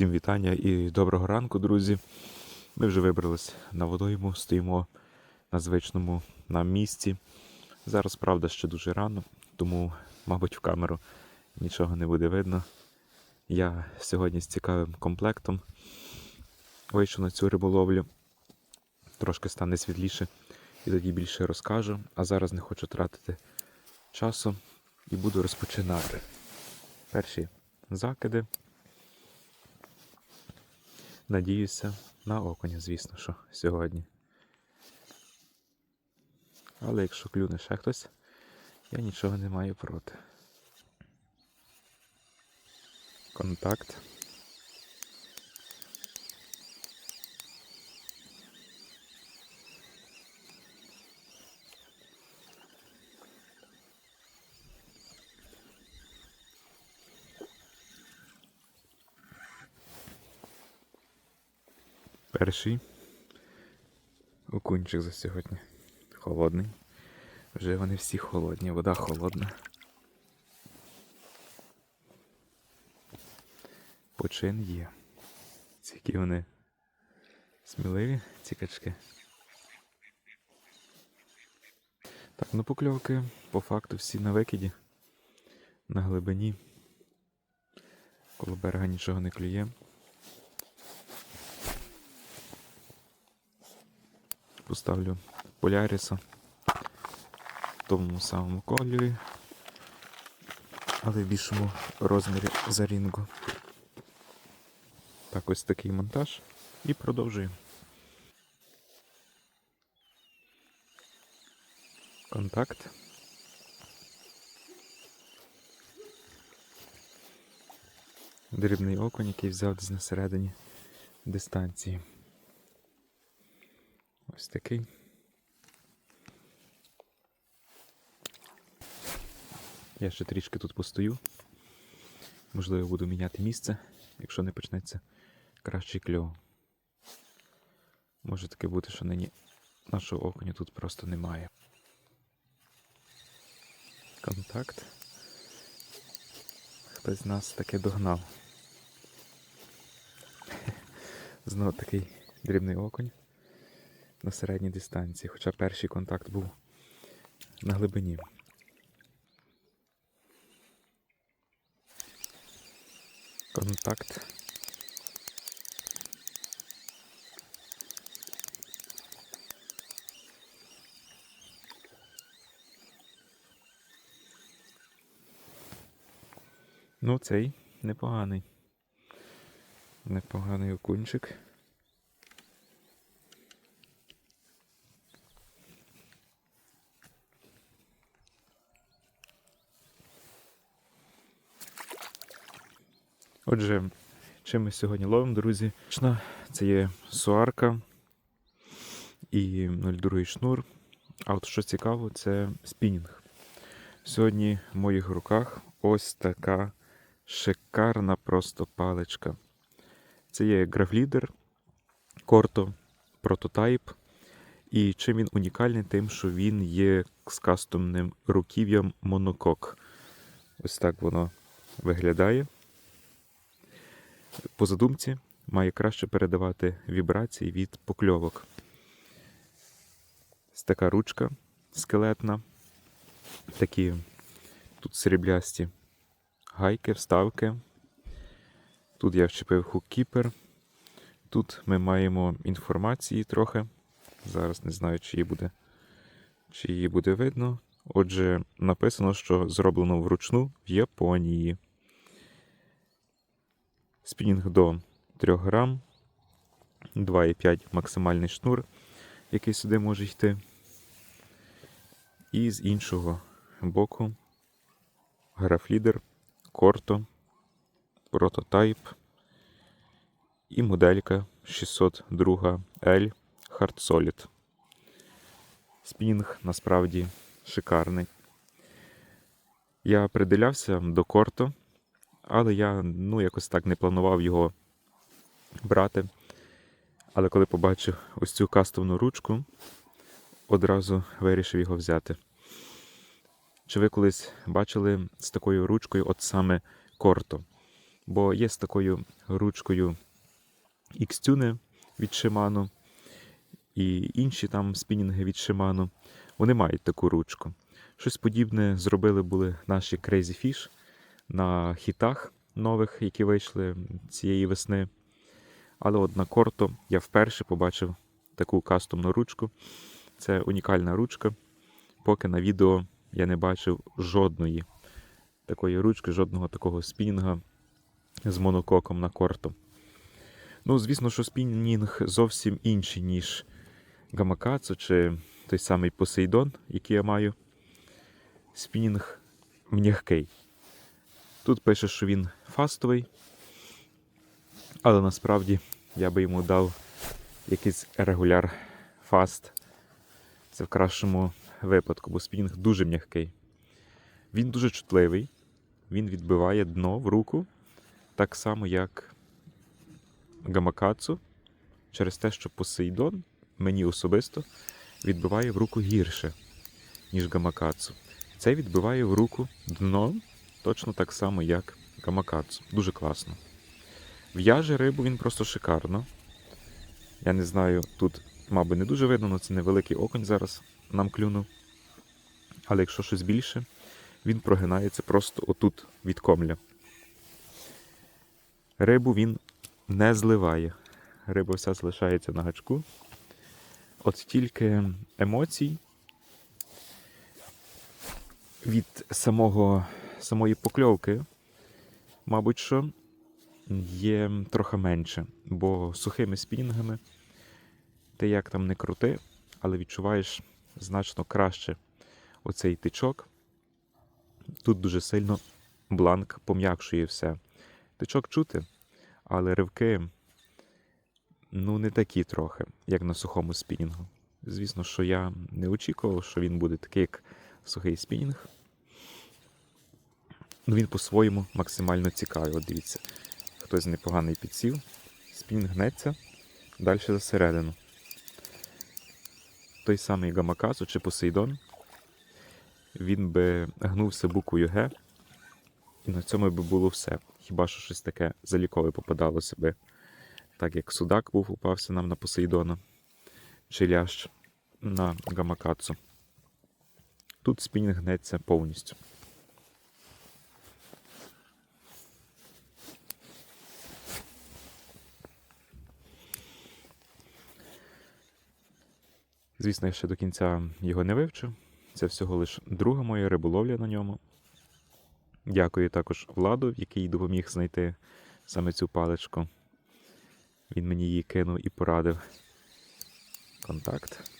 Всім вітання і доброго ранку, друзі. Ми вже вибрались на водойму, стоїмо на звичному нам місці. Зараз, правда, ще дуже рано, тому, мабуть, в камеру нічого не буде видно. Я сьогодні з цікавим комплектом вийшов на цю риболовлю. Трошки стане світліше і тоді більше розкажу. А зараз не хочу тратити часу і буду розпочинати. Перші закиди. Надіюся на окуня, звісно, що сьогодні. Але якщо клюне ще хтось, я нічого не маю проти. Контакт. Перший окунчик за сьогодні. Холодний. Вже вони всі холодні, вода холодна. Почин є. Ці які вони сміливі, ці качки. Так, ну покльовки по факту всі на викиді, на глибині. Коло берега нічого не клює. Поставлю поляріса в тому самому кольорі, але в більшому розмірі за рінгу. Так, ось такий монтаж. І продовжуємо. Контакт. Дрібний окунь, який взяв десь на середині дистанції. Ось такий. Я ще трішки тут постою. Можливо, буду міняти місце, якщо не почнеться кращий кльов. Може таке бути, що нині нашого окуня тут просто немає. Контакт. Хтось з нас таки догнав. Знову такий дрібний окунь на середній дистанції, хоча перший контакт був на глибині. Контакт. Ну, цей непоганий. Непоганий окунчик. Отже, чим ми сьогодні ловимо, друзі? Це є суарка і 02 шнур. А от що цікаво, це спінінг. Сьогодні в моїх руках ось така шикарна просто паличка. Це є графлідер Корто прототайп. І чим він унікальний, тим, що він є з кастомним руків'ям монокок. Ось так воно виглядає по задумці має краще передавати вібрації від покльовок. Ось така ручка скелетна, такі тут сріблясті гайки, вставки. Тут я вчепив хуккіпер. Тут ми маємо інформації трохи. Зараз не знаю, чи її буде, чи її буде видно. Отже, написано, що зроблено вручну в Японії. Спінінг до 3 грам, 2,5 максимальний шнур, який сюди може йти. І з іншого боку графлідер, корто, прототайп і моделька 602 L Hard Solid. Спінінг насправді шикарний. Я приділявся до корто. Але я ну, якось так не планував його брати. Але коли побачив ось цю кастомну ручку, одразу вирішив його взяти. Чи ви колись бачили з такою ручкою от саме корто? Бо є з такою ручкою X-Tune від Shimano і інші там спінінги від Shimano. Вони мають таку ручку. Щось подібне зробили були наші Crazy Fish на хітах нових, які вийшли цієї весни. Але от на корто я вперше побачив таку кастомну ручку. Це унікальна ручка. Поки на відео я не бачив жодної такої ручки, жодного такого спінінга з монококом на корто. Ну, звісно, що спінінг зовсім інший, ніж Гамакацу чи той самий Посейдон, який я маю. Спінінг м'який. Тут пише, що він фастовий, але насправді я би йому дав якийсь регуляр фаст. Це в кращому випадку, бо спінінг дуже м'який. Він дуже чутливий, він відбиває дно в руку, так само, як Гамакацу, через те, що Посейдон мені особисто відбиває в руку гірше, ніж Гамакацу. Цей відбиває в руку дно точно так само, як Гамакацу. Дуже класно. В'яже рибу він просто шикарно. Я не знаю, тут, мабуть, не дуже видно, але це невеликий окунь зараз нам клюнув. Але якщо щось більше, він прогинається просто отут від комля. Рибу він не зливає. Риба вся залишається на гачку. От тільки емоцій від самого, самої покльовки, мабуть, що є трохи менше, бо сухими спінінгами ти як там не крути, але відчуваєш значно краще оцей тичок. Тут дуже сильно бланк пом'якшує все. Тичок чути, але ривки ну, не такі трохи, як на сухому спінінгу. Звісно, що я не очікував, що він буде такий, як сухий спінінг. Ну, він по-своєму максимально цікавий. От дивіться, хтось непоганий підсів, спінінг гнеться далі засередину. Той самий Гамакасу чи Посейдон, він би гнувся буквою Г, і на цьому би було все. Хіба що щось таке залікове попадалося би, так як судак був, упався нам на Посейдона, чи лящ на Гамакацу. Тут спінінг гнеться повністю. Звісно, я ще до кінця його не вивчив. Це всього лиш друга моя риболовля на ньому. Дякую також Владу, який допоміг знайти саме цю паличку. Він мені її кинув і порадив. Контакт.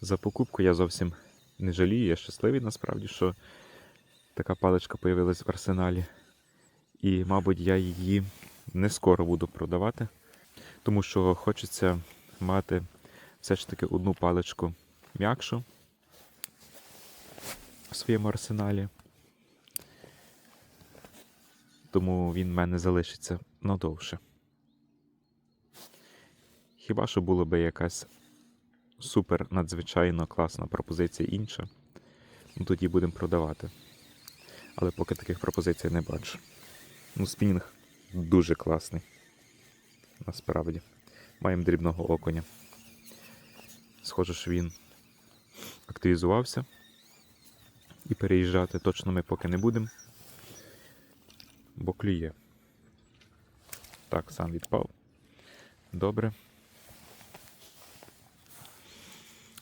За покупку я зовсім не жалію, я щасливий насправді, що така паличка появилась в арсеналі. І, мабуть, я її не скоро буду продавати, тому що хочеться мати все ж таки одну паличку м'якшу в своєму арсеналі. Тому він в мене залишиться надовше. Хіба що була би якась супер надзвичайно класна пропозиція інша, ну тоді будемо продавати. Але поки таких пропозицій не бачу. Ну, спінінг дуже класний. Насправді. Маємо дрібного окуня. Схоже, що він активізувався. І переїжджати точно ми поки не будемо. Бо клює. Так, сам відпав. Добре.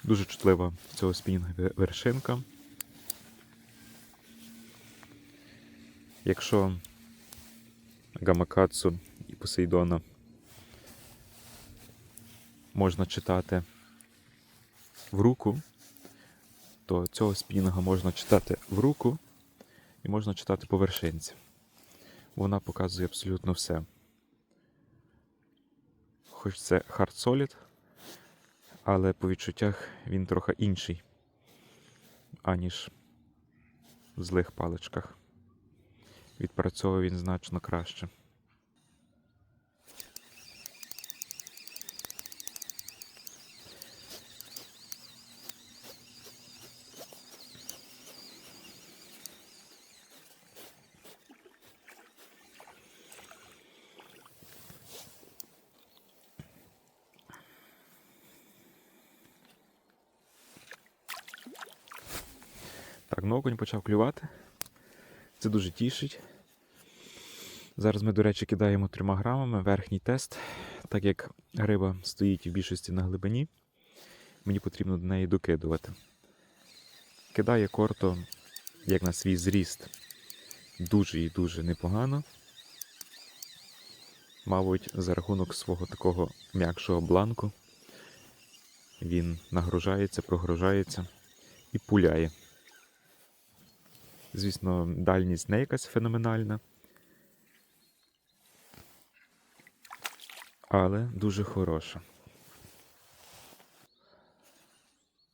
Дуже чутлива цього спінінга вершинка. Якщо Гамакацу і Посейдона можна читати в руку, то цього спінінга можна читати в руку і можна читати по вершинці. Вона показує абсолютно все. Хоч це Hard Solid, але по відчуттях він трохи інший, аніж в злих паличках відпрацьовує він значно краще. Так, ну окунь почав клювати. Це дуже тішить. Зараз ми, до речі, кидаємо трьома грамами верхній тест. Так як риба стоїть в більшості на глибині, мені потрібно до неї докидувати. Кидає корто, як на свій зріст, дуже і дуже непогано. Мабуть, за рахунок свого такого м'якшого бланку він нагружається, прогружається і пуляє. Звісно, дальність не якась феноменальна. Але дуже хороша.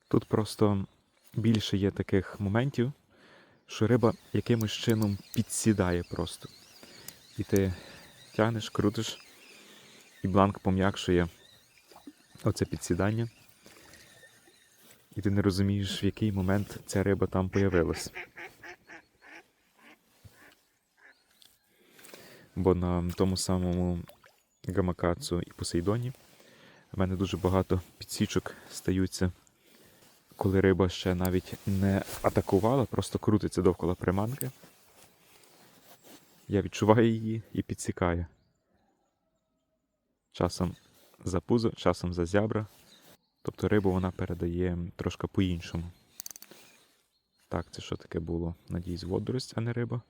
Тут просто більше є таких моментів, що риба якимось чином підсідає просто. І ти тягнеш, крутиш, і бланк пом'якшує оце підсідання. І ти не розумієш, в який момент ця риба там появилась. Бо на тому самому Гамакацу і Посейдоні в мене дуже багато підсічок стаються, коли риба ще навіть не атакувала, просто крутиться довкола приманки. Я відчуваю її і підсікаю. Часом за пузо, часом за зябра. Тобто рибу вона передає трошки по-іншому. Так, це що таке було? Надіюсь, водорость, а не риба.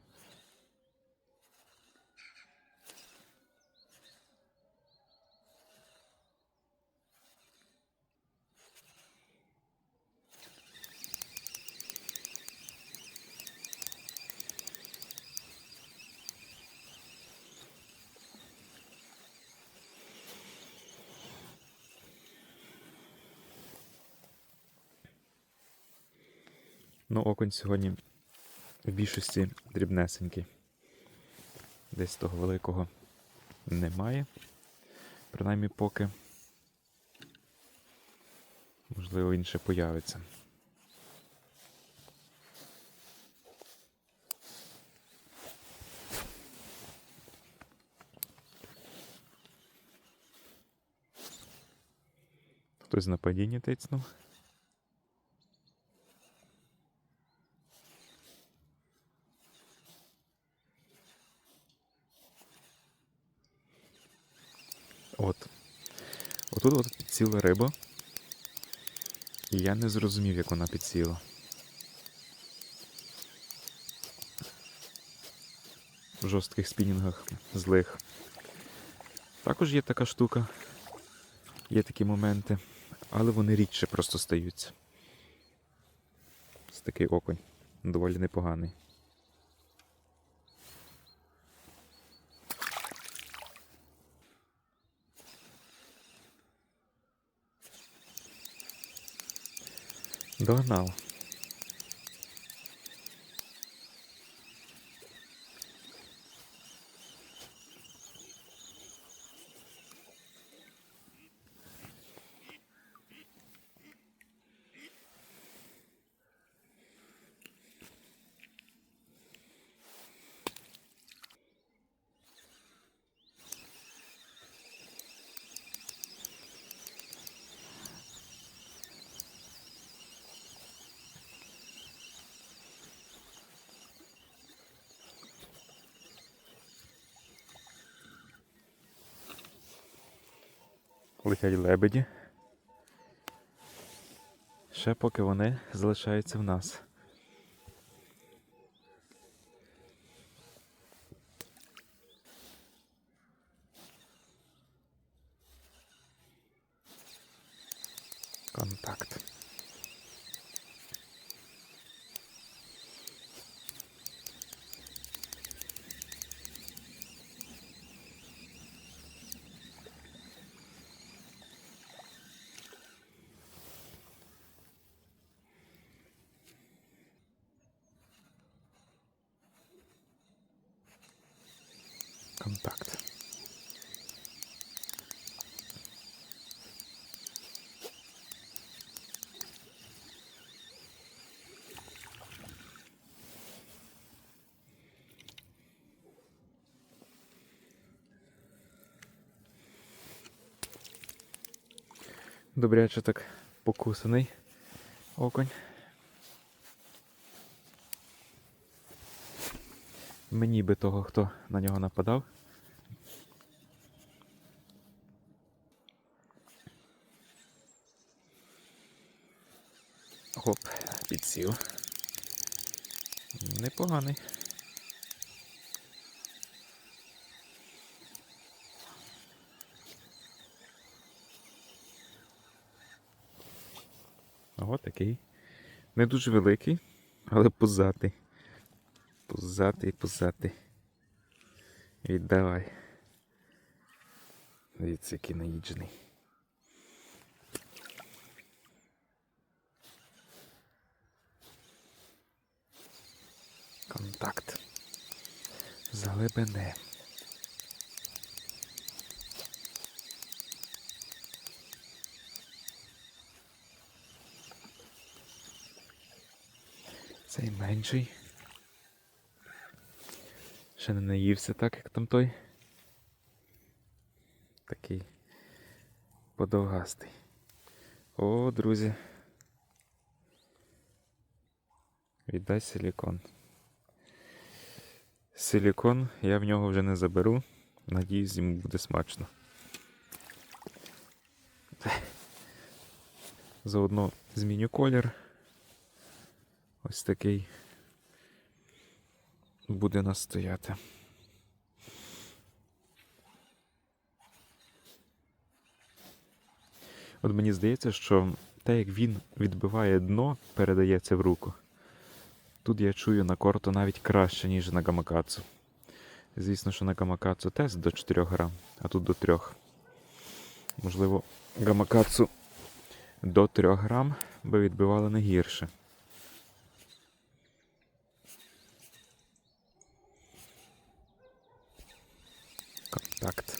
Ну, окунь сьогодні в більшості дрібнесенький. Десь того великого немає. Принаймні поки. Можливо, він ще появиться. Хтось на падінні тицнув. От. Отут от підсіла риба. І я не зрозумів, як вона підсіла. В жорстких спінінгах злих. Також є така штука, є такі моменти, але вони рідше просто стаються. Ось такий окунь. Доволі непоганий. Догнав. Летять лебеді. Ще поки вони залишаються в нас. добряче так покусаний оконь. Мені би того, хто на нього нападав. Хоп, підсів. Непоганий. Ого, такий. Не дуже великий, але пузатий. Пузатий, пузатий. Віддавай. Дивіться, який наїджений. Контакт. З Цей менший. Ще не наївся так, як там той. Такий подовгастий. О, друзі. Віддай силікон. Силікон я в нього вже не заберу. Надіюсь, йому буде смачно. Заодно зміню колір. Ось такий буде настояти. От мені здається, що те, як він відбиває дно, передається в руку. Тут я чую на корту навіть краще, ніж на гамакацу. Звісно, що на гамакацу тест до 4 грам, а тут до 3. Можливо, гамакацу до 3 грам би відбивали не гірше. Контакт.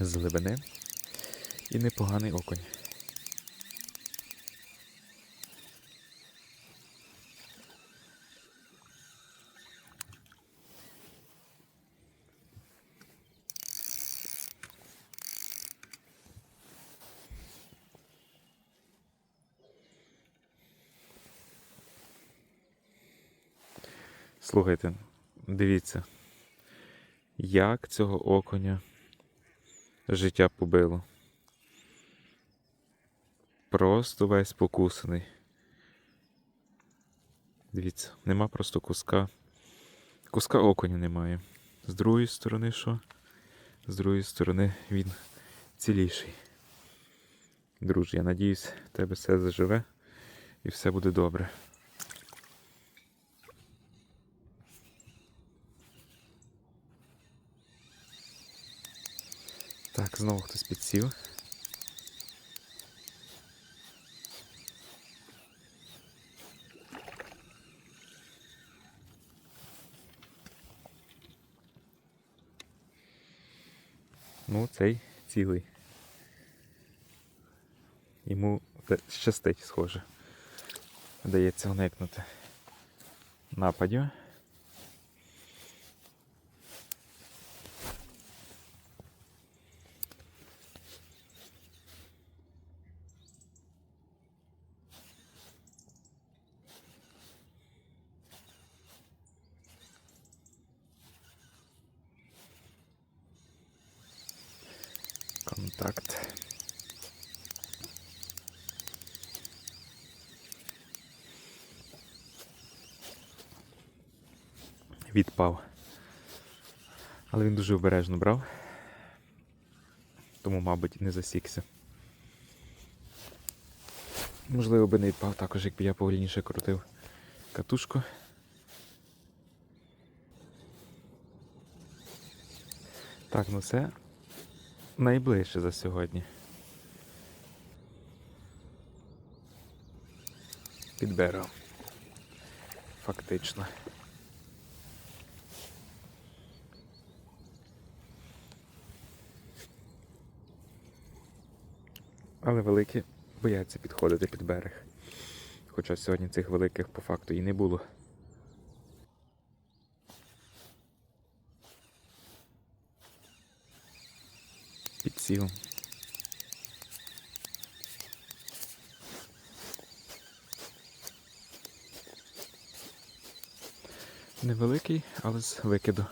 З глибини. І непоганий окунь. Слухайте, дивіться, як цього окуня життя побило. Просто весь покусаний. Дивіться, нема просто куска. Куска окуня немає. З другої сторони що? З другої сторони він ціліший. Друже, я надіюсь, тебе все заживе і все буде добре. Так, знову хтось підсів. Ну, цей цілий. Йому щастить, схоже. Вдається уникнути нападів. Контакт. Відпав. Але він дуже обережно брав. Тому, мабуть, не засікся. Можливо, би не відпав також, якби я повільніше крутив катушку. Так, ну це найближче за сьогодні. Під. Фактично. Але великі бояться підходити під берег. Хоча сьогодні цих великих по факту і не було. Підсів. Невеликий, але з викиду.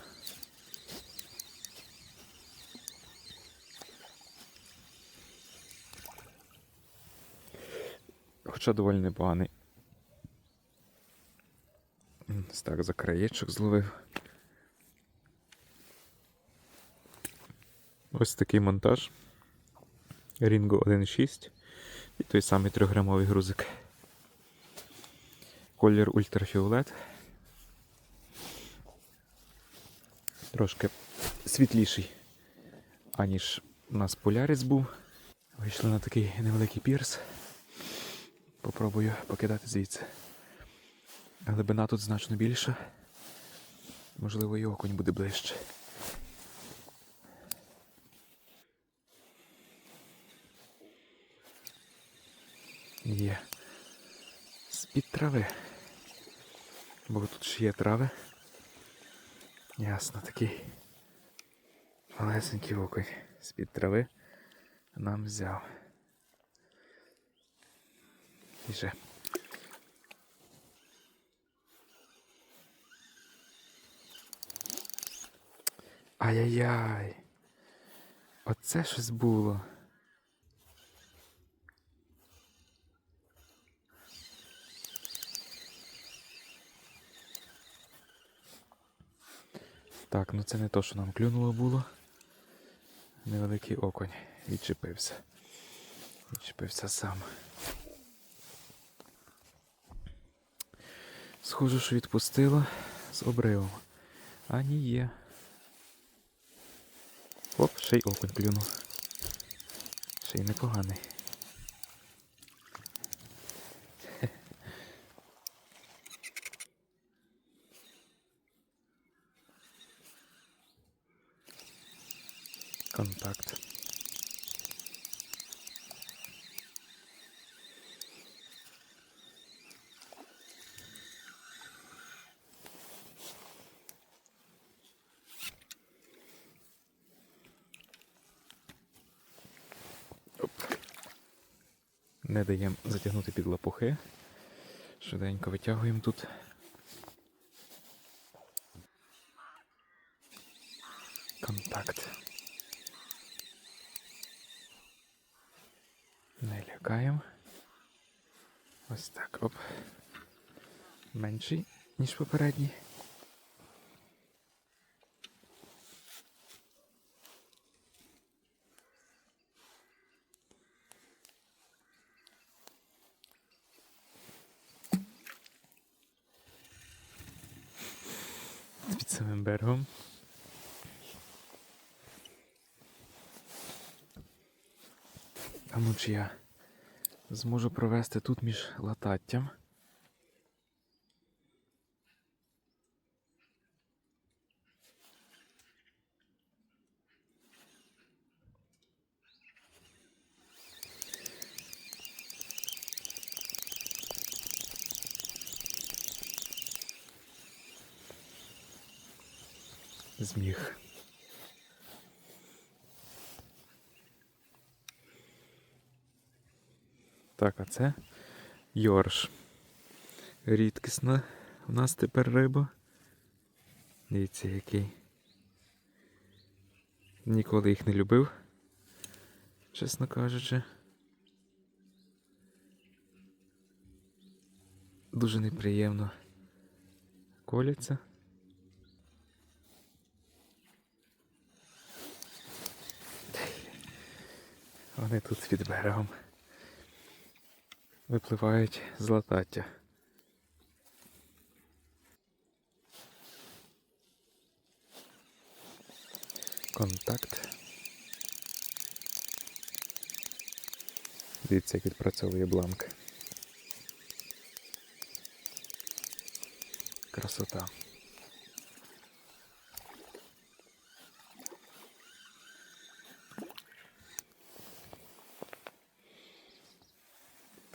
Хоча доволі непоганий. Так, за краєчок зловив. Ось такий монтаж. Ringo 1.6 і той самий 3-грамовий грузик. Колір ультрафіолет. Трошки світліший, аніж у нас полярис був. Вийшли на такий невеликий пірс. Попробую покидати звідси. Глибина тут значно більша. Можливо, і окунь буде ближче. Є. З-під трави. Бо тут ще є трави. Ясно, такий малесенький окунь з-під трави нам взяв. І. Ай-яй-яй. Оце щось було. Так, ну це не то, що нам клюнуло було. Невеликий окунь відчепився. Відчепився сам. Схоже, що відпустило з обривом. А ні є. Оп, ще й окунь клюнув. Ще й непоганий. Контакт. Оп. Не даємо затягнути під лапухи. Швиденько витягуємо тут. Контакт. Не лякаємо. Ось так, оп. Менший, ніж попередній. Під самим берегом. Чи я зможу провести тут між лататтям. Зміг. Так, а це Йорш. Рідкісна у нас тепер риба. Дивіться, який. Ніколи їх не любив, чесно кажучи. Дуже неприємно коляться. Вони тут під берегом випливають з латаття. Контакт. Дивіться, як відпрацьовує бланк. Красота.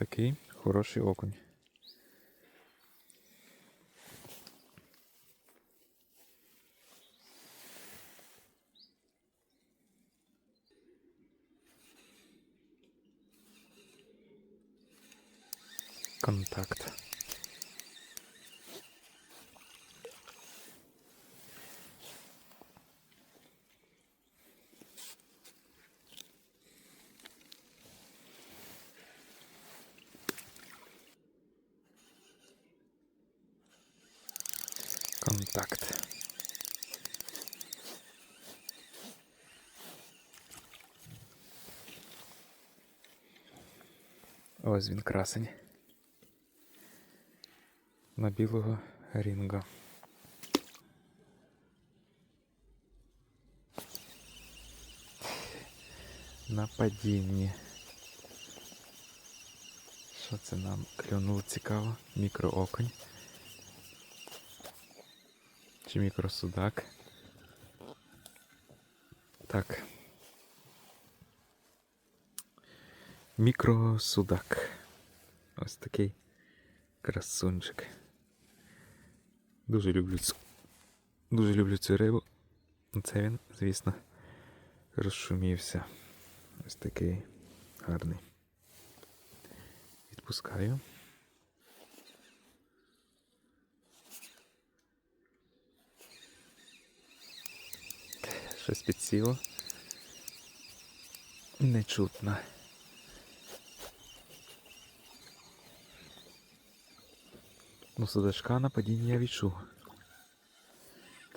Такий хороший окунь. Контакт. Контакт. Ось він красень. На білого рінга. На падінні. Що це нам клюнуло цікаво? Мікрооконь. Чи мікросудак? Так. Мікросудак. Ось такий красунчик. Дуже люблю цю. Дуже люблю цю рибу. Це він, звісно, розшумівся. Ось такий гарний. Відпускаю. Щось підсіло. Нечутно. Ну, судачка на падіння я відчув.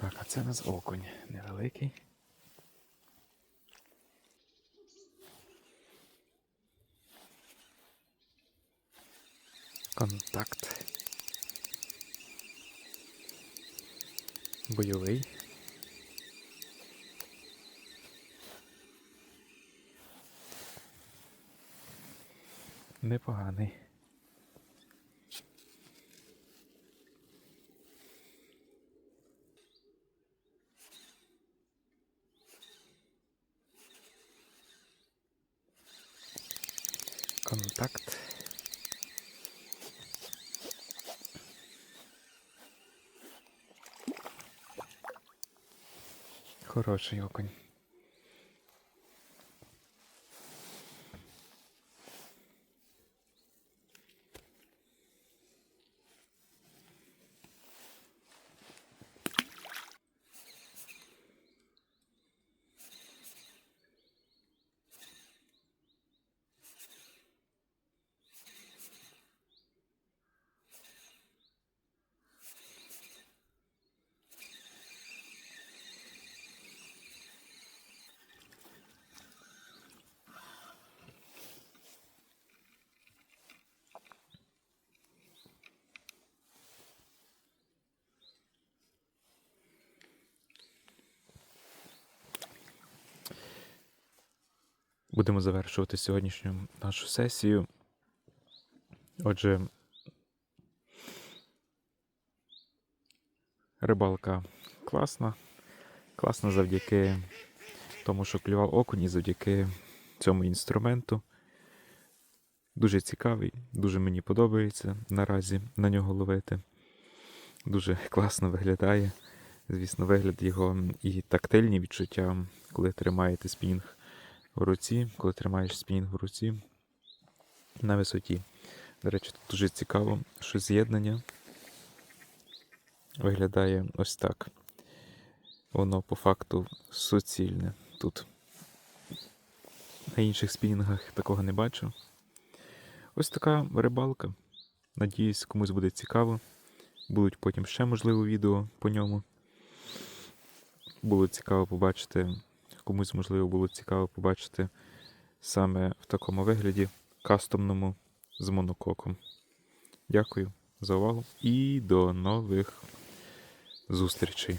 Так, а це у нас окунь невеликий. Контакт. Бойовий. Непоганий. Контакт. Хороший окунь. Будемо завершувати сьогоднішню нашу сесію. Отже, рибалка класна. Класна завдяки тому, що клював окунь і завдяки цьому інструменту. Дуже цікавий, дуже мені подобається наразі на нього ловити. Дуже класно виглядає. Звісно, вигляд його і тактильні відчуття, коли тримаєте спінінг в руці, коли тримаєш спінінг в руці на висоті. До речі, тут дуже цікаво, що з'єднання виглядає ось так. Воно по факту суцільне тут. На інших спінінгах такого не бачу. Ось така рибалка. Надіюсь, комусь буде цікаво. Будуть потім ще, можливо, відео по ньому. Було цікаво побачити, комусь, можливо, було цікаво побачити саме в такому вигляді, кастомному з монококом. Дякую за увагу і до нових зустрічей.